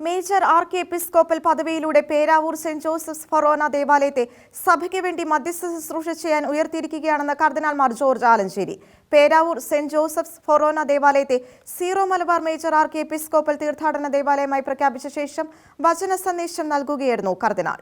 Major archiepiscopal പദവിയിലൂടെ Peravoor saint Joseph's forane ദേവാലയത്തെ സഭയ്ക്ക് വേണ്ടി മധ്യസ്ഥ ശുശ്രൂഷ ചെയ്യാൻ ഉയർത്തിയിരിക്കുകയാണെന്ന് കർദിനാൾ Mar George Alencherry. Peravoor saint Joseph's forane ദേവാലയത്തെ Syro Malabar major archiepiscopal തീർത്ഥാടന ദേവാലയമായി പ്രഖ്യാപിച്ച ശേഷം വചന സന്ദേശം നൽകുകയായിരുന്നു കർദിനാൾ.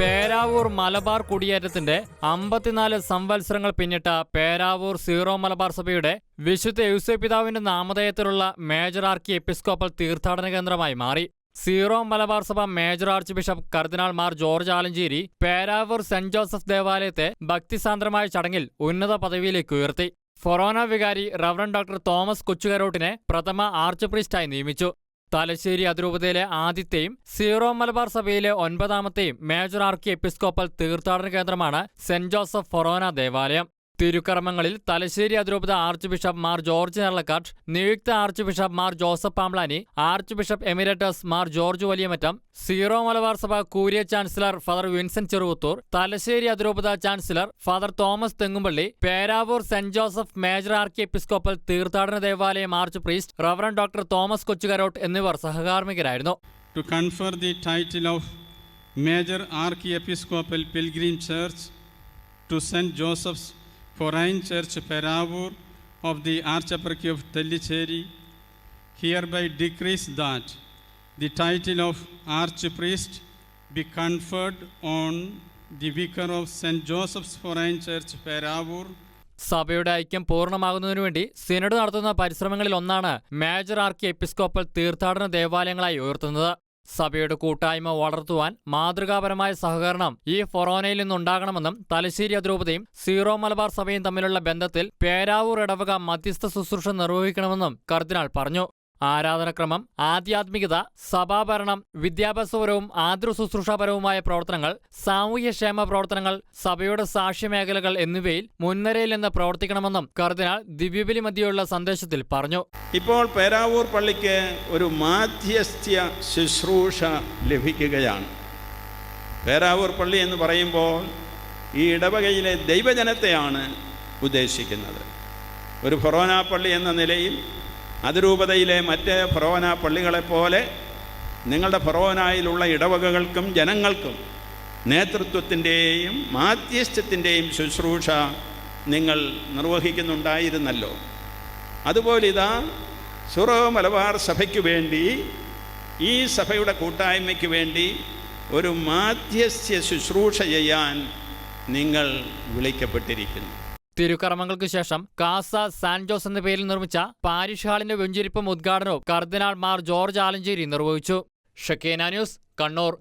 പേരാവൂർ മലബാർ കുടിയേറ്റത്തിന്റെ അമ്പത്തിനാല് സംവത്സരങ്ങൾ പിന്നിട്ട പേരാവൂർ സീറോ മലബാർ സഭയുടെ വിശുദ്ധ യൂസപിതാവിന്റെ നാമധേയത്തിലുള്ള മേജർ ആർക്കി എപ്പിസ്കോപ്പൽ തീർത്ഥാടന കേന്ദ്രമായി മാറി. സീറോ മലബാർ സഭ മേജർ ആർച്ച് ബിഷപ്പ് കർദിനാൾ Mar George Alencherry Peravoor saint Joseph ദേവാലയത്തെ ഭക്തിസാന്ദ്രമായ ചടങ്ങിൽ ഉന്നത പദവിയിലേക്ക് ഉയർത്തി. ഫൊറോന വികാരി റവറൻ ഡോക്ടർ തോമസ് കൊച്ചുകരോട്ടിനെ പ്രഥമ ആർച്ച് പ്രീസ്റ്റായി നിയമിച്ചു. തലശ്ശേരി അതിരൂപതയിലെ ആദ്യത്തെയും സീറോ മലബാർ സഭയിലെ ഒൻപതാമത്തെയും മേജർ ആർക്കി എപ്പിസ്കോപ്പൽ തീർത്ഥാടന കേന്ദ്രമാണ് സെന്റ് ജോസഫ് ഫൊറോന ദേവാലയം. തിരുക്കർമ്മങ്ങളിൽ തലശ്ശേരി അതിരൂപത archbishop Mar George Njaralakatt നിയുക്ത archbishop Mar Joseph Pamplany archbishop emeritus Mar George Valiamattam Syro Malabar സഭ curia chancellor father Vincent Cheruvathoor Thalassery അതിരൂപത chancellor father Thomas Thengumpally Peravoor saint Joseph major archiepiscopal തീർത്ഥാടന ദേവാലയം archpriest reverend doctor Thomas Kochukarott എന്നിവർ സഹകാർമ്മികരായിരുന്നു. Major confer the title of Major Archiepiscopal Pilgrim church to saint Joseph's Foreign Church Peravur of the Archieparchy of Tellicherry, hereby decrees that the title of Archpriest be conferred on the Vicar of St. Joseph's Foreign Church Peravur സഭയുടെ ഐക്യം പൂർണമാകുന്നതിനു വേണ്ടി synod നടത്തുന്ന പരിശ്രമങ്ങളിൽ ഒന്നാണ് major archiepiscopal തീർത്ഥാടന ദേവാലയങ്ങളായി ഉയർത്തുന്നത് സഭയുടെ കൂട്ടായ്മ വളർത്തുവാൻ മാതൃകാപരമായ സഹകരണം ഈ ഫൊറോനയിൽ നിന്നുണ്ടാകണമെന്നും തലശ്ശേരി അതിരൂപതയും സീറോ മലബാർ സഭയും തമ്മിലുള്ള ബന്ധത്തിൽ പേരാവൂർ ഇടവക മധ്യസ്ഥ ശുശ്രൂഷ നിർവഹിക്കണമെന്നും കർദിനാൾ പറഞ്ഞു ആരാധനക്രമം ആധ്യാത്മികത സഭാഭരണം വിദ്യാഭ്യാസപരവും ആതൃ ശുശ്രൂഷാപരവുമായ പ്രവർത്തനങ്ങൾ സാമൂഹ്യക്ഷേമ പ്രവർത്തനങ്ങൾ സഭയുടെ സാക്ഷ്യമേഖലകൾ എന്നിവയിൽ മുൻനിരയിൽ നിന്ന് പ്രവർത്തിക്കണമെന്നും കർദിനാൾ ദിവ്യബലി മധ്യയുള്ള സന്ദേശത്തിൽ പറഞ്ഞു. ഇപ്പോൾ പേരാവൂർ പള്ളിക്ക് ഒരു മാധ്യസ്ഥ്യ ശുശ്രൂഷ ലഭിക്കുകയാണ്. പേരാവൂർ പള്ളി എന്ന് പറയുമ്പോൾ ഈ ഇടവകയിലെ ദൈവജനത്തെയാണ് ഉദ്ദേശിക്കുന്നത്. ഒരു ഫൊറോന പള്ളി എന്ന നിലയിൽ അതിരൂപതയിലെ മറ്റ് ഫറോന പള്ളികളെപ്പോലെ നിങ്ങളുടെ ഫറോനായിലുള്ള ഇടവകകൾക്കും ജനങ്ങൾക്കും നേതൃത്വത്തിന്റെയും മാധ്യസ്ഥത്തിന്റെയും ശുശ്രൂഷ നിങ്ങൾ നിർവഹിക്കുന്നുണ്ടായിരുന്നല്ലോ. അതുപോലെ ഇതാ സുറോ മലബാർ സഭയ്ക്ക് വേണ്ടി ഈ സഭയുടെ കൂട്ടായ്മയ്ക്ക് വേണ്ടി ഒരു മാധ്യസ്ഥ്യ ശുശ്രൂഷ ചെയ്യാൻ നിങ്ങൾ വിളിക്കപ്പെട്ടിരിക്കുന്നു. തിരുക്കർമ്മങ്ങൾക്ക് ശേഷം കാസ സാൻ ജോസ് എന്ന പേരിൽ നിർമ്മിച്ച പാരിഷ് ഹാളിന്റെ വെഞ്ചിരിപ്പും ഉദ്ഘാടനവും കർദിനാൾ മാർ ജോർജ് ആലഞ്ചേരി നിർവഹിച്ചു. ഷക്കേന ന്യൂസ് കണ്ണൂർ.